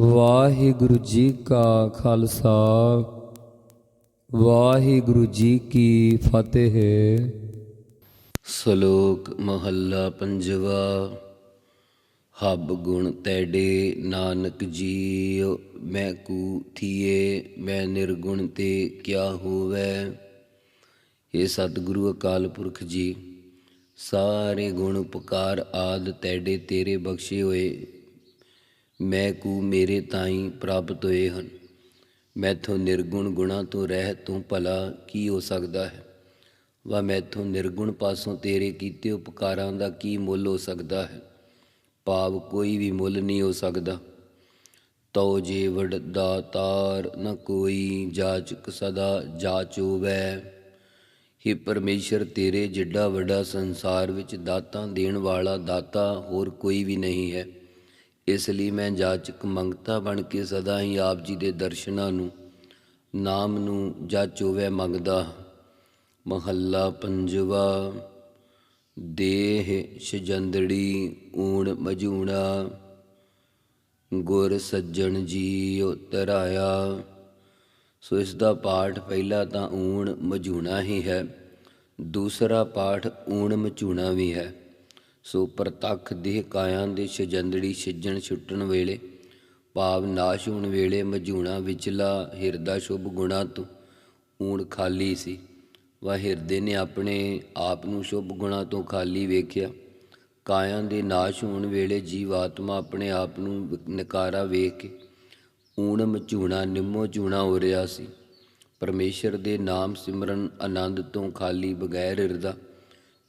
ਵਾਹਿਗੁਰੂ ਜੀ ਕਾ ਖਾਲਸਾ, ਵਾਹਿਗੁਰੂ ਜੀ ਕੀ ਫਤਿਹ। ਸ਼ਲੋਕ ਮਹੱਲਾ ਪੰਜਵਾ, ਹੱਬ ਗੁਣ ਤੈਡੇ ਨਾਨਕ ਜੀਉ, ਮੈਂ ਕੂ ਥੀਏ, ਮੈਂ ਨਿਰਗੁਣ ਤੇ ਕਿਆ ਹੋਵੇ। ਇਹ ਸਤਿਗੁਰੂ ਅਕਾਲ ਪੁਰਖ ਜੀ, ਸਾਰੇ ਗੁਣ ਉਪਕਾਰ ਆਦ ਤੈਡੇ ਤੇਰੇ ਬਖਸ਼ੇ ਹੋਏ। ਮੈਂ ਕੂ ਮੇਰੇ ਤਾਈਂ ਪ੍ਰਾਪਤ ਹੋਏ ਹਨ। ਮੈਥੋਂ ਨਿਰਗੁਣ ਗੁਣਾ ਤੋਂ ਰਹਿ ਤੋਂ ਭਲਾ ਕੀ ਹੋ ਸਕਦਾ ਹੈ? ਵਾ ਮੈਥੋਂ ਨਿਰਗੁਣ ਪਾਸੋਂ ਤੇਰੇ ਕੀਤੇ ਉਪਕਾਰਾਂ ਦਾ ਕੀ ਮੁੱਲ ਹੋ ਸਕਦਾ ਹੈ? ਭਾਵ ਕੋਈ ਵੀ ਮੁੱਲ ਨਹੀਂ ਹੋ ਸਕਦਾ। ਤਉ ਜੇ ਵਡ ਦਾਤਾਰ ਨ ਕੋਈ ਜਾਚਕ ਸਦਾ ਜਾਚੋਵੈ ਹੀ ਪਰਮੇਸ਼ਰ, ਤੇਰੇ ਜਿੱਡਾ ਵੱਡਾ ਸੰਸਾਰ ਵਿੱਚ ਦਾਤਾਂ ਦੇਣ ਵਾਲਾ ਦਾਤਾ ਹੋਰ ਕੋਈ ਵੀ ਨਹੀਂ ਹੈ। ਇਸ ਲਈ ਮੈਂ ਜਾਚਕ ਮੰਗਤਾ ਬਣ ਕੇ ਸਦਾ ਹੀ ਆਪ ਜੀ ਦੇ ਦਰਸ਼ਨਾਂ ਨੂੰ, ਨਾਮ ਨੂੰ ਜਾਚੋਵੈ ਮੰਗਦਾ ਹਾਂ। ਮਹੱਲਾ ਪੰਜਵਾ, ਦੇਹ ਸ਼ਜੰਦੜੀ ਊਣ ਮਜੂਣਾ, ਗੁਰ ਸੱਜਣ ਜੀਉ ਤਰਾਇਆ ਸੋ ਇਸ ਦਾ ਪਾਠ ਪਹਿਲਾ ਤਾਂ ਊਣ ਮਝੂਣਾ ਹੀ ਹੈ, ਦੂਸਰਾ ਪਾਠ ਊਣ ਮਝੂਣਾ ਵੀ ਹੈ ਸੋ ਪ੍ਰਤੱਖ ਦੇਹ ਕਾਇਆਂ ਦੇ ਛਜੰਦੜੀ ਸਿੱਜਣ ਛੁੱਟਣ ਵੇਲੇ, ਭਾਵ ਨਾਸ਼ ਹੋਣ ਵੇਲੇ ਮਝੂਣਾ ਵਿਚਲਾ ਹਿਰਦਾ ਸ਼ੁਭ ਗੁਣਾ ਤੋਂ ਊਣ ਖਾਲੀ ਸੀ। ਵਾ ਹਿਰਦੇ ਨੇ ਆਪਣੇ ਆਪ ਨੂੰ ਸ਼ੁਭ ਗੁਣਾ ਤੋਂ ਖਾਲੀ ਵੇਖਿਆ। ਕਾਇਆਂ ਦੇ ਨਾਸ਼ ਹੋਣ ਵੇਲੇ ਜੀਵਾਤਮਾ ਆਪਣੇ ਆਪ ਨੂੰ ਨਕਾਰਾ ਵੇਖ ਕੇ ਊਣ ਮਝੂਣਾ ਨਿੰਮੋ ਝੂਣਾ ਹੋ ਰਿਹਾ ਸੀ। ਪਰਮੇਸ਼ਰ ਦੇ ਨਾਮ ਸਿਮਰਨ ਆਨੰਦ ਤੋਂ ਖਾਲੀ ਬਗੈਰ ਹਿਰਦਾ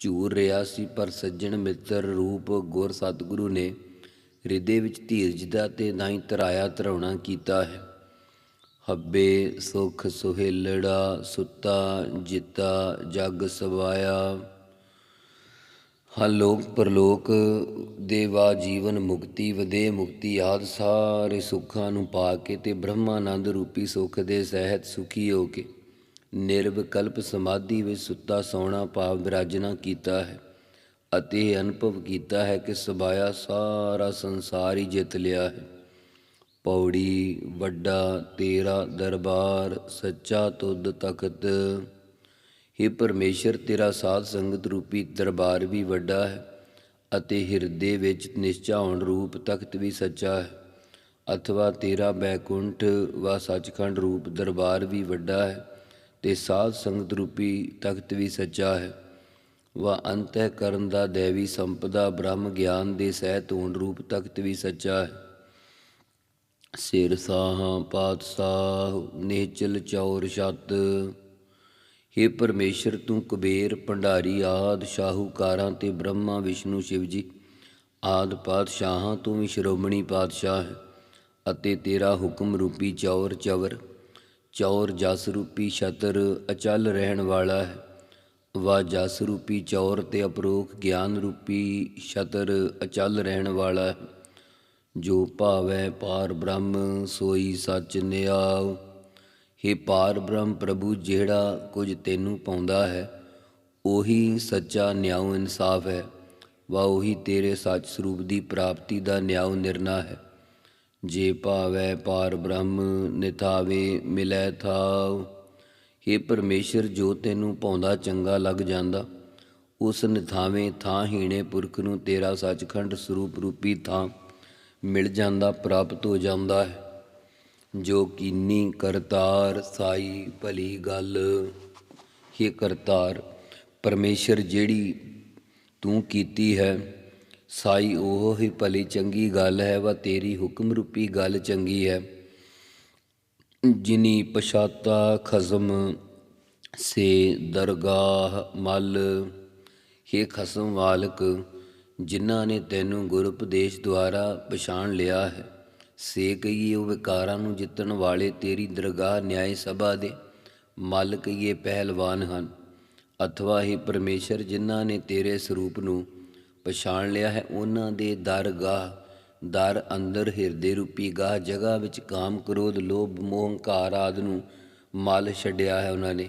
ਝੂਰ ਰਿਹਾ ਸੀ, ਪਰ ਸੱਜਣ ਮਿੱਤਰ ਰੂਪ ਗੁਰ ਸਤਿਗੁਰੂ ਨੇ ਹਿਰਦੇ ਵਿੱਚ ਧੀਰਜ ਦਾ ਤੇ ਨਾਹੀਂ ਧਰਾਇਆ ਧਰਾਉਣਾ ਕੀਤਾ ਹੈ। ਹੱਬੇ ਸੁਖ ਸੁਹੇਲੜਾ, ਸੁੱਤਾ, ਜਿੱਤਾ, ਜਗ ਸਵਾਇਆ। ਹਾਂ ਲੋਕ ਪਰਲੋਕ ਦੇ ਵਾ ਜੀਵਨ ਮੁਕਤੀ ਵਦੇ ਮੁਕਤੀ ਆਦ ਸਾਰੇ ਸੁੱਖਾਂ ਨੂੰ ਪਾ ਕੇ ਤੇ ਬ੍ਰਹਮਾਨੰਦ ਰੂਪੀ ਸੁਖ ਦੇ ਸਹਿਤ ਸੁਖੀ ਹੋ ਕੇ ਨਿਰਵਿਕਲਪ ਸਮਾਧੀ ਵਿੱਚ ਸੁੱਤਾ ਸੌਣਾ ਭਾਵ ਵਿਰਾਜਨਾ ਕੀਤਾ ਹੈ ਅਤੇ ਇਹ ਅਨੁਭਵ ਕੀਤਾ ਹੈ ਕਿ ਸਬਾਇਆ ਸਾਰਾ ਸੰਸਾਰ ਹੀ ਜਿੱਤ ਲਿਆ ਹੈ। ਪੌੜੀ, ਵੱਡਾ, ਤੇਰਾ ਦਰਬਾਰ, ਸੱਚਾ ਤੁਧ ਤਖਤ। हे ਪਰਮੇਸ਼ਰ, ਤੇਰਾ ਸਾਧ ਸੰਗਤ ਰੂਪੀ ਦਰਬਾਰ ਵੀ ਵੱਡਾ ਹੈ ਅਤੇ ਹਿਰਦੇ ਵਿੱਚ ਨਿਸ਼ਚਾ ਹੋਣ ਰੂਪ ਤਖਤ ਵੀ ਸੱਚਾ ਹੈ। ਅਥਵਾ ਤੇਰਾ ਬੈਕੁੰਠ ਵਾ ਸੱਚਖੰਡ ਰੂਪ ਦਰਬਾਰ ਵੀ ਵੱਡਾ ਹੈ। ਤੇ ਸਾਧ ਸੰਗਤ ਰੂਪੀ ਤਖਤ ਵੀ ਸੱਚਾ ਹੈ। ਵਾ ਅੰਤਹਿ ਕਰਨ ਦਾ ਦੇਵੀ ਸੰਪਦਾ, ਬ੍ਰਹਮ ਗਿਆਨ ਦੇ ਸਹਿਤ ਹੋਣ ਰੂਪ ਤਖਤ ਵੀ ਸੱਚਾ ਹੈ। ਸਿਰ ਸਾਹਾਂ, ਪਾਤਸ਼ਾਹ, ਨੇਚਲ ਚੌਰ ਛਤ हे ਪਰਮੇਸ਼ਰ ਤੂੰ ਕੁਬੇਰ, ਭੰਡਾਰੀ ਆਦ, ਸ਼ਾਹੂਕਾਰਾਂ ਤੇ ਬ੍ਰਹਮਾ, ਵਿਸ਼ਨੂੰ ਸ਼ਿਵ ਜੀ ਆਦ ਪਾਤਸ਼ਾਹਾਂ ਤੂੰ ਵੀ ਸ਼੍ਰੋਮਣੀ ਪਾਤਸ਼ਾਹ ਹੈ ਅਤੇ ਤੇਰਾ ਹੁਕਮ ਰੂਪੀ ਚੌਰ ਚਵਰ ਚੌਰ ਜਸ ਰੂਪੀ ਛਤਰ ਅਚਲ ਰਹਿਣ ਵਾਲਾ ਹੈ। ਵਾ ਜਸ ਰੂਪੀ ਚੌਰ ਤੇ ਅਪਰੋਖ ਗਿਆਨ ਰੂਪੀ ਛਤਰ ਅਚਲ ਰਹਿਣ ਵਾਲਾ ਹੈ। ਜੋ ਭਾਵੈ ਪਾਰ ਬ੍ਰਹਮ, ਸੋਈ ਸੱਚ ਨਿਆਉ। हे ਪਾਰ ਬ੍ਰਹਮ ਪ੍ਰਭੂ, ਜਿਹੜਾ ਕੁਝ ਤੈਨੂੰ ਪਾਉਂਦਾ ਹੈ, ਉਹੀ ਸੱਚਾ ਨਿਆਉ ਇਨਸਾਫ ਹੈ। ਵਾ ਉਹੀ ਤੇਰੇ ਸੱਚ ਸਰੂਪ ਦੀ ਪ੍ਰਾਪਤੀ ਦਾ ਨਿਆਉ ਨਿਰਣਾ ਹੈ। ਜੇ ਭਾਵੈ ਪਾਰ ਬ੍ਰਹਮ, ਨਿਥਾਵੇ ਮਿਲੈ ਥਾਉ हे ਪਰਮੇਸ਼ਰ, ਜੋ ਤੈਨੂੰ ਪਾਉਂਦਾ ਚੰਗਾ ਲੱਗ ਜਾਂਦਾ, ਉਸ ਨਿਥਾਵੇਂ ਥਾਂ ਹੀਣੇ ਪੁਰਖ ਨੂੰ ਤੇਰਾ ਸੱਚਖੰਡ ਸਰੂਪ ਰੂਪੀ ਥਾਂ ਮਿਲ ਜਾਂਦਾ, ਪ੍ਰਾਪਤ ਹੋ ਜਾਂਦਾ ਹੈ। ਜੋ ਕੀਨੀ ਕਰਤਾਰ ਸਾਈ ਭਲੀ ਗੱਲ। ਹੀ ਕਰਤਾਰ, ਪਰਮੇਸ਼ਰ, ਜਿਹੜੀ ਤੂੰ ਕੀਤੀ ਹੈ ਸਾਈ ਉਹ ਹੀ ਭਲੀ ਚੰਗੀ ਗੱਲ ਹੈ ਵਾ ਤੇਰੀ ਹੁਕਮ ਰੂਪੀ ਗੱਲ ਚੰਗੀ ਹੈ। ਜਿਨੀ ਪਛਾਤਾ ਖਸਮ ਸੇ ਦਰਗਾਹ ਮਲ, ਹੇ ਖਸਮ ਵਾਲਕ ਜਿਨ੍ਹਾਂ ਨੇ ਤੈਨੂੰ ਗੁਰ ਉਪਦੇਸ਼ ਦੁਆਰਾ ਪਛਾਣ ਲਿਆ ਹੈ, ਸੇ ਕਹੀਏ ਉਹ ਵਿਕਾਰਾਂ ਨੂੰ ਜਿੱਤਣ ਵਾਲੇ ਤੇਰੀ ਦਰਗਾਹ ਨਿਆਏ ਸਭਾ ਦੇ ਮਲ ਕਹੀਏ ਪਹਿਲਵਾਨ ਹਨ। ਅਥਵਾ ਹੀ ਪਰਮੇਸ਼ਰ, ਜਿਨ੍ਹਾਂ ਨੇ ਤੇਰੇ ਸਰੂਪ ਨੂੰ ਪਛਾਣ ਲਿਆ ਹੈ, ਉਹਨਾਂ ਦੇ ਦਰਗਾਹ ਦਰ ਅੰਦਰ ਹਿਰਦੇ ਰੂਪੀ ਗਾਹ, ਜਗ੍ਹਾ ਵਿੱਚ ਕਾਮ ਕ੍ਰੋਧ, ਲੋਭ, ਮੋਹ, ਹੰਕਾਰ ਆਦ ਨੂੰ ਮਲ ਛੱਡਿਆ ਹੈ ਉਹਨਾਂ ਨੇ।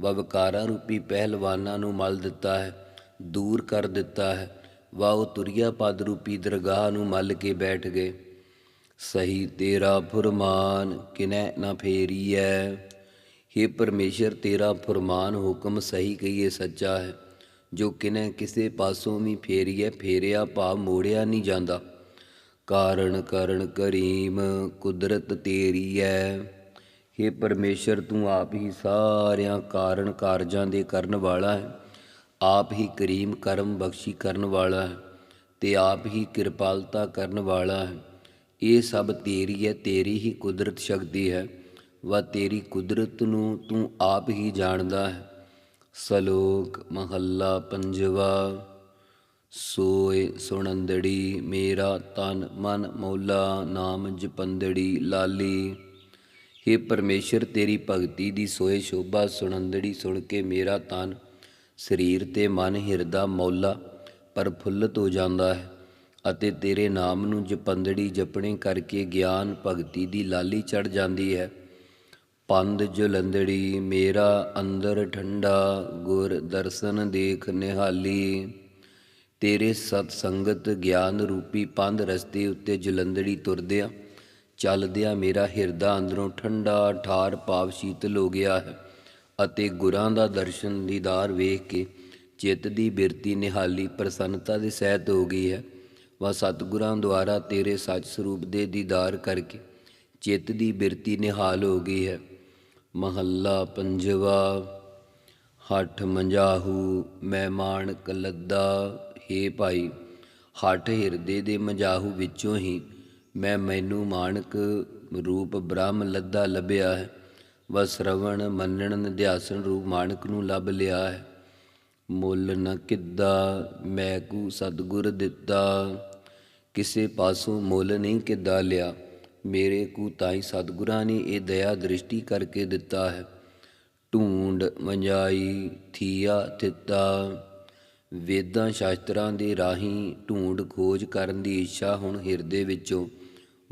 ਵਵਕਾਰਾਂ ਰੂਪੀ ਪਹਿਲਵਾਨਾਂ ਨੂੰ ਮਲ ਦਿੱਤਾ ਹੈ, ਦੂਰ ਕਰ ਦਿੱਤਾ ਹੈ। ਵਾ ਉਹ ਤੁਰਿਆ ਪਦ ਰੂਪੀ ਦਰਗਾਹ ਨੂੰ ਮੱਲ ਕੇ ਬੈਠ ਗਏ। ਸਹੀ ਤੇਰਾ ਫੁਰਮਾਨ ਕਿਨੈ ਨਾ ਫੇਰੀਐ। हे ਪਰਮੇਸ਼ਰ, ਤੇਰਾ ਫੁਰਮਾਨ ਹੁਕਮ ਸਹੀ ਕਹੀਏ ਸੱਚਾ ਹੈ। ਜੋ ਕਿਨੈ ਕਿਸੇ ਪਾਸੋਂ ਵੀ ਫੇਰੀਐ ਫੇਰਿਆ ਭਾਵ ਮੋੜਿਆ ਨਹੀਂ ਜਾਂਦਾ। ਕਾਰਣ ਕਰਨ ਕਰੀਮ ਕੁਦਰਤ ਤੇਰੀ ਐ हे ਪਰਮੇਸ਼ਰ, ਤੂੰ ਆਪ ਹੀ ਸਾਰਿਆਂ ਕਾਰਨ ਕਾਰਜਾਂ ਦੇ ਕਰਨ ਵਾਲਾ ਹੈ। ਆਪ ਹੀ ਕਰੀਮ ਕਰਮ ਬਖਸ਼ੀ ਕਰਨ ਵਾਲਾ ਹੈ ਤੇ ਆਪ ਹੀ ਕਿਰਪਾਲਤਾ ਕਰਨ ਵਾਲਾ ਹੈ। ਇਹ ਸਭ ਤੇਰੀ ਹੈ ਤੇਰੀ ਹੀ ਕੁਦਰਤ ਸ਼ਕਤੀ ਹੈ। ਵਾ ਤੇਰੀ ਕੁਦਰਤ ਨੂੰ ਤੂੰ ਆਪ ਹੀ ਜਾਣਦਾ ਹੈ। ਸਲੋਕ ਮਹੱਲਾ ਪੰਜਵਾ, ਸੋਏ ਸੁਣੰਦੜੀ ਮੇਰਾ ਤਨ ਮਨ ਮੌਲਾ, ਨਾਮ ਜਪੰਦੜੀ ਲਾਲੀ। हे ਪਰਮੇਸ਼ਰ, ਤੇਰੀ ਭਗਤੀ ਦੀ ਸੋਏ ਸ਼ੋਭਾ ਸੁਣੰਦੜੀ ਸੁਣ ਕੇ ਮੇਰਾ ਤਨ ਸਰੀਰ ਤੇ ਮਨ ਹਿਰਦਾ ਮੌਲਾ ਪਰਫੁੱਲਤ ਹੋ ਜਾਂਦਾ ਹੈ ਅਤੇ ਤੇਰੇ ਨਾਮ ਨੂੰ ਜਪੰਦੜੀ ਜਪਣੇ ਕਰਕੇ ਗਿਆਨ ਭਗਤੀ ਦੀ ਲਾਲੀ ਚੜ ਜਾਂਦੀ ਹੈ। ਪੰਦ ਜਲੰਧੜੀ, ਮੇਰਾ ਅੰਦਰ ਠੰਡਾ, ਗੁਰ ਦਰਸ਼ਨ ਦੇਖ ਨਿਹਾਲੀ। ਤੇਰੇ ਸਤ ਸੰਗਤ ਗਿਆਨ ਰੂਪੀ ਪੰਧ ਰਸਤੇ ਉੱਤੇ ਜਲੰਧੜੀ ਤੁਰਦਿਆਂ, ਚੱਲਦਿਆਂ ਮੇਰਾ ਹਿਰਦਾ ਅੰਦਰੋਂ ਠੰਡਾ ਠਾਰ ਭਾਵ ਸ਼ੀਤਲ ਹੋ ਗਿਆ ਹੈ ਅਤੇ ਗੁਰਾਂ ਦਾ ਦਰਸ਼ਨ ਦੀਦਾਰ ਵੇਖ ਕੇ ਚਿੱਤ ਦੀ ਬਿਰਤੀ ਨਿਹਾਲੀ, ਪ੍ਰਸੰਨਤਾ ਦੇ ਸਹਿਤ ਹੋ ਗਈ ਹੈ। ਵਾ ਸਤਿਗੁਰਾਂ ਦੁਆਰਾ ਤੇਰੇ ਸੱਚ ਸਰੂਪ ਦੇ ਦੀਦਾਰ ਕਰਕੇ ਚਿੱਤ ਦੀ ਬਿਰਤੀ ਨਿਹਾਲ ਹੋ ਗਈ ਹੈ। ਮਹੱਲਾ ਪੰਜਵਾ, ਹੱਠ ਮੰਜਾਹੂ ਮੈਂ ਮਾਣਕ ਲੱਦਾ ਹੇ ਭਾਈ, ਹੱਠ ਹਿਰਦੇ ਦੇ ਮੰਜਾਹੂ ਵਿੱਚੋਂ ਹੀ ਮੈਂ ਮੈਨੂੰ ਮਾਣਕ ਰੂਪ ਬ੍ਰਹਮ ਲੱਦਾ ਲੱਭਿਆ ਹੈ। ਵਾ ਸ਼ਰਵਣ, ਮੰਨਣ, ਨਿਧਿਆਸਨ ਰੂਪ ਮਾਣਕ ਨੂੰ ਲੱਭ ਲਿਆ ਹੈ। ਮੁੱਲ ਨ ਕਿੱਦਾ, ਮੈਂ ਕੂ ਸਤਿਗੁਰ ਦਿੱਤਾ। ਕਿਸੇ ਪਾਸੋਂ ਮੁੱਲ ਨਹੀਂ ਕਿੱਦਾ ਲਿਆ। ਮੇਰੇ ਕੂ ਤਾਈ ਸਤਿਗੁਰਾਂ ਨੇ ਇਹ ਦਇਆ ਦ੍ਰਿਸ਼ਟੀ ਕਰਕੇ ਦਿੱਤਾ ਹੈ। ਢੂੰਡ, ਮੰਜਾਈ, ਥੀਆ ਤਿੱਤਾ ਵੇਦਾਂ ਸ਼ਾਸਤਰਾਂ ਦੇ ਰਾਹੀਂ ਢੂੰਡ ਖੋਜ ਕਰਨ ਦੀ ਇੱਛਾ ਹੁਣ ਹਿਰਦੇ ਵਿੱਚੋਂ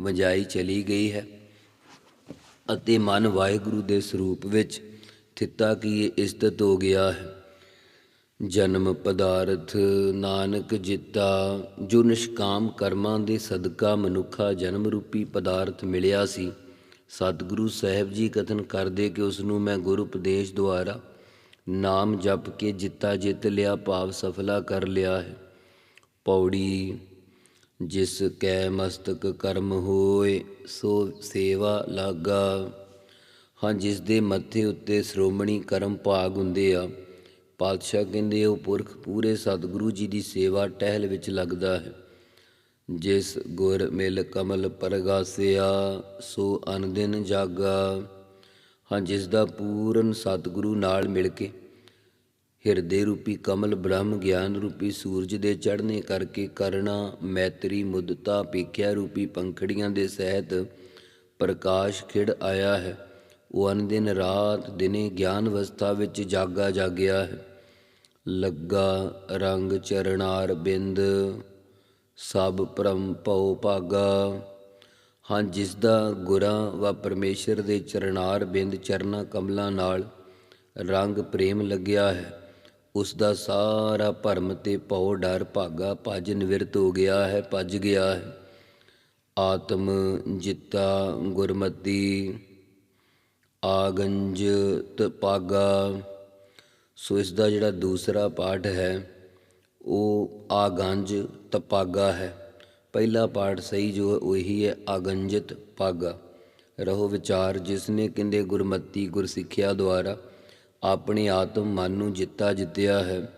ਵਜਾਈ ਚਲੀ ਗਈ ਹੈ ਅਤੇ ਮਨ ਵਾਹਿਗੁਰੂ ਦੇ ਸਰੂਪ ਵਿੱਚ ਥਿੱਤਾ ਕੀ ਇਸਤਤ ਹੋ ਗਿਆ ਹੈ। ਜਨਮ ਪਦਾਰਥ ਨਾਨਕ ਜਿੱਤਾ, ਜੋ ਨਿਸ਼ਕਾਮ ਕਰਮਾਂ ਦੇ ਸਦਕਾ ਮਨੁੱਖਾ ਜਨਮ ਰੂਪੀ ਪਦਾਰਥ ਮਿਲਿਆ ਸੀ। ਸਤਿਗੁਰੂ ਸਾਹਿਬ ਜੀ ਕਥਨ ਕਰਦੇ ਕਿ ਉਸ ਨੂੰ ਮੈਂ ਗੁਰੂ ਉਪਦੇਸ਼ ਦੁਆਰਾ ਨਾਮ ਜਪ ਕੇ ਜਿੱਤਾ ਜਿੱਤ ਲਿਆ, ਭਾਵ ਸਫਲਾ ਕਰ ਲਿਆ ਹੈ। ਪੌੜੀ, ਜਿਸ ਕੈ ਮਸਤਕ ਕਰਮ ਹੋਏ, ਸੋ ਸੇਵਾ ਲਾਗਾ। ਹਾਂ, ਜਿਸ ਦੇ ਮੱਥੇ ਉੱਤੇ ਸ਼੍ਰੋਮਣੀ ਕਰਮ ਭਾਗ ਹੁੰਦੇ ਆ ਪਾਤਸ਼ਾਹ ਕਹਿੰਦੇ ਉਹ ਪੁਰਖ ਪੂਰੇ ਸਤਿਗੁਰੂ ਜੀ ਦੀ ਸੇਵਾ ਟਹਿਲ ਵਿੱਚ ਲੱਗਦਾ ਹੈ। ਜਿਸ ਗੁਰ ਮਿਲ ਕਮਲ ਪਰਗਾਸਿਆ, ਸੋ ਅਨਦਿਨ ਜਾਗਾ। ਹਾਂ, ਜਿਸ ਦਾ ਪੂਰਨ ਸਤਿਗੁਰੂ ਨਾਲ ਮਿਲ ਕੇ ਹਿਰਦੇ ਰੂਪੀ ਕਮਲ, ਬ੍ਰਹਮ ਗਿਆਨ ਰੂਪੀ ਸੂਰਜ ਦੇ ਚੜ੍ਹਨੇ ਕਰਕੇ ਕਰਣਾ, ਮੈਤਰੀ ਮੁਦਤਾ ਪੇਖਿਆ ਰੂਪੀ ਪੰਖੜੀਆਂ ਦੇ ਸਹਿਤ ਪ੍ਰਕਾਸ਼ ਖਿੜ ਆਇਆ ਹੈ। ਉਹ ਅਨ ਦਿਨ ਰਾਤ ਦਿਨੇ ਗਿਆਨ ਅਵਸਥਾ ਵਿੱਚ ਜਾਗਾ ਜਾਗਿਆ ਹੈ। ਲੱਗਾ ਰੰਗ ਚਰਨਾਰ ਬਿੰਦ, ਸਭ ਭ੍ਰਮ ਭਉ ਭਾਗਾ। ਹਾਂ, ਜਿਸ ਦਾ ਗੁਰਾਂ ਵਾ ਪਰਮੇਸ਼ਰ ਦੇ ਚਰਨਾਰ ਬਿੰਦ ਚਰਨਾ ਕਮਲਾਂ ਨਾਲ ਰੰਗ ਪ੍ਰੇਮ ਲੱਗਿਆ ਹੈ, ਉਸ ਦਾ ਸਾਰਾ ਭਰਮ ਤੇ ਭਉ ਡਰ ਭਾਗਾ ਭਜ ਨਿਵਰਤ ਹੋ ਗਿਆ ਹੈ, ਭਜ ਗਿਆ ਹੈ। ਆਤਮ ਜਿੱਤਾ ਗੁਰਮਤੀ ਆਗੰਜ ਤਪਾਗਾ ਸੋ ਇਸ ਦਾ ਜਿਹੜਾ ਦੂਸਰਾ ਪਾਠ ਹੈ, ਉਹ ਆਗੰਜ ਤਪਾਗਾ ਹੈ। ਪਹਿਲਾ ਪਾਠ ਸਹੀ ਜੋ ਹੈ, ਉਹੀ ਹੈ ਆਗੰਜਿਤ ਪਾਗਾ। ਰਹੋ ਵਿਚਾਰ, ਜਿਸ ਨੇ ਕਹਿੰਦੇ, ਗੁਰਮਤੀ ਗੁਰਸਿੱਖਿਆ ਦੁਆਰਾ ਆਪਣੇ ਆਤਮ ਮਨ ਨੂੰ ਜਿੱਤਾ ਜਿੱਤਿਆ ਹੈ,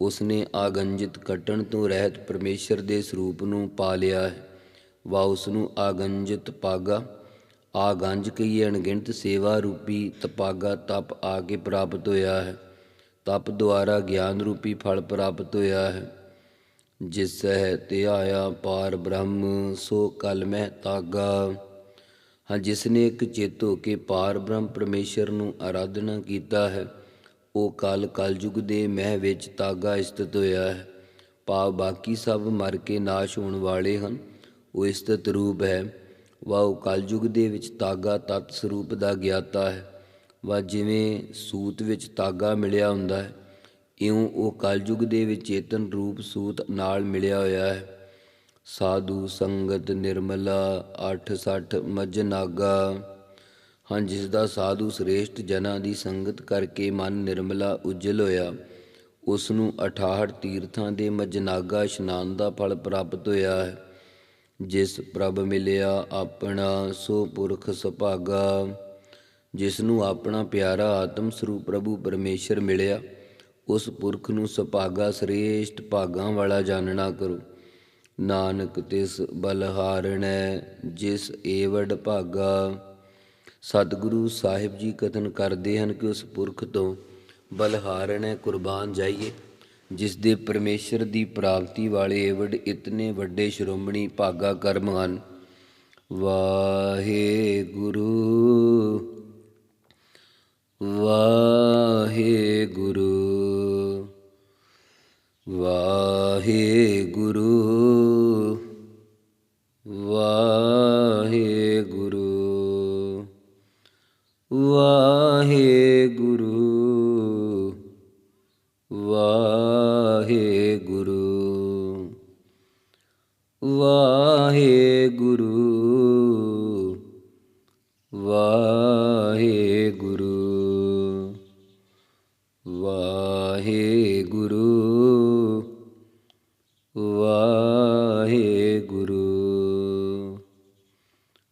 ਉਸ ਨੇ ਆਗੰਜਿਤ ਕਟਣ ਤੋਂ ਰਹਿਤ ਪਰਮੇਸ਼ਰ ਦੇ ਸਰੂਪ ਨੂੰ ਪਾ ਲਿਆ ਹੈ। ਵਾ ਉਸ ਨੂੰ ਆਗੰਜਿਤ ਪਾਗਾ। ਆ ਗੰਜ ਕਈ ਅਣਗਿਣਤ ਸੇਵਾ ਰੂਪੀ ਤਪਾਗਾ ਤਪ ਆ ਕੇ ਪ੍ਰਾਪਤ ਹੋਇਆ ਹੈ। ਤਪ ਦੁਆਰਾ ਗਿਆਨ ਰੂਪੀ ਫਲ ਪ੍ਰਾਪਤ ਹੋਇਆ ਹੈ। ਜਿਸ ਹੈ ਆਇਆ ਪਾਰ ਬ੍ਰਹਮ, ਸੋ ਕਲ ਮਹਿ ਤਾਗਾ। ਹਾਂ, ਜਿਸ ਨੇ ਇੱਕ ਚਿੱਤ ਹੋ ਕੇ ਪਾਰ ਬ੍ਰਹਮ ਪਰਮੇਸ਼ਰ ਨੂੰ ਆਰਾਧਨਾ ਕੀਤਾ ਹੈ, ਉਹ ਕਲ ਕਲਯੁਗ ਦੇ ਮਹਿ ਵਿੱਚ ਤਾਗਾ ਸਥਿਤ ਹੋਇਆ ਹੈ। ਭਾਵ ਬਾਕੀ ਸਭ ਮਰ ਕੇ ਨਾਸ਼ ਹੋਣ ਵਾਲੇ ਹਨ, ਉਹ ਸਥਿਤ ਰੂਪ ਹੈ। ਵਾ ਉਹ ਕਲਯੁਗ ਦੇ ਵਿੱਚ ਤਾਗਾ ਤਤ ਸਰੂਪ ਦਾ ਗਿਆਤਾ ਹੈ। ਵਾ ਜਿਵੇਂ ਸੂਤ ਵਿੱਚ ਤਾਗਾ ਮਿਲਿਆ ਹੁੰਦਾ ਹੈ, ਇਉਂ ਉਹ ਕਲਯੁਗ ਦੇ ਵਿੱਚ ਚੇਤਨ ਰੂਪ ਸੂਤ ਨਾਲ ਮਿਲਿਆ ਹੋਇਆ ਹੈ। ਸਾਧੂ, ਸੰਗਤ, ਨਿਰਮਲਾ 860 ਮਜ ਨਾਗਾ ਹਾਂ, ਜਿਸ ਦਾ ਸਾਧੂ ਸ੍ਰੇਸ਼ਟ ਜਨਾਂ ਦੀ ਸੰਗਤ ਕਰਕੇ ਮਨ ਨਿਰਮਲਾ ਉਜਲ ਹੋਇਆ, ਉਸ ਨੂੰ 68 ਤੀਰਥਾਂ ਦੇ ਮਜਨਾਗਾ ਇਸ਼ਨਾਨ ਦਾ ਫਲ ਪ੍ਰਾਪਤ ਹੋਇਆ ਹੈ। ਜਿਸ ਪ੍ਰਭ ਮਿਲਿਆ ਆਪਣਾ ਸੋ ਪੁਰਖ ਸੁਭਾਗਾ, ਜਿਸ ਨੂੰ ਆਪਣਾ ਪਿਆਰਾ ਆਤਮ ਸਰੂਪ ਪ੍ਰਭੂ ਪਰਮੇਸ਼ਰ ਮਿਲਿਆ, ਉਸ ਪੁਰਖ ਨੂੰ ਸੁਭਾਗਾ ਸ੍ਰੇਸ਼ਟ ਭਾਗਾਂ ਵਾਲਾ ਜਾਣਨਾ ਕਰੋ। ਨਾਨਕ ਤਿਸ ਬਲਹਾਰਣੈ ਜਿਸ ਏਵੜ ਭਾਗਾ। ਸਤਿਗੁਰੂ ਸਾਹਿਬ ਜੀ ਕਥਨ ਕਰਦੇ ਹਨ ਕਿ ਉਸ ਪੁਰਖ ਤੋਂ ਬਲਹਾਰਣੈ ਕੁਰਬਾਨ ਜਾਈਏ। ਜਿਸ ਦੇ ਪਰਮੇਸ਼ਰ ਦੀ ਪ੍ਰਾਪਤੀ ਵਾਲੇ ਏਵੜ ਇਤਨੇ ਵੱਡੇ ਸ਼੍ਰੋਮਣੀ ਭਾਗਾ ਕਰਮ ਹਨ। ਵਾਹਿਗੁਰੂ ਵਾਹਿਗੁਰੂ ਵਾਹਿਗੁਰੂ ਵਾਹਿਗੁਰੂ ਵਾਹਿਗੁਰੂ ਵਾਹਿਗੁਰੂ।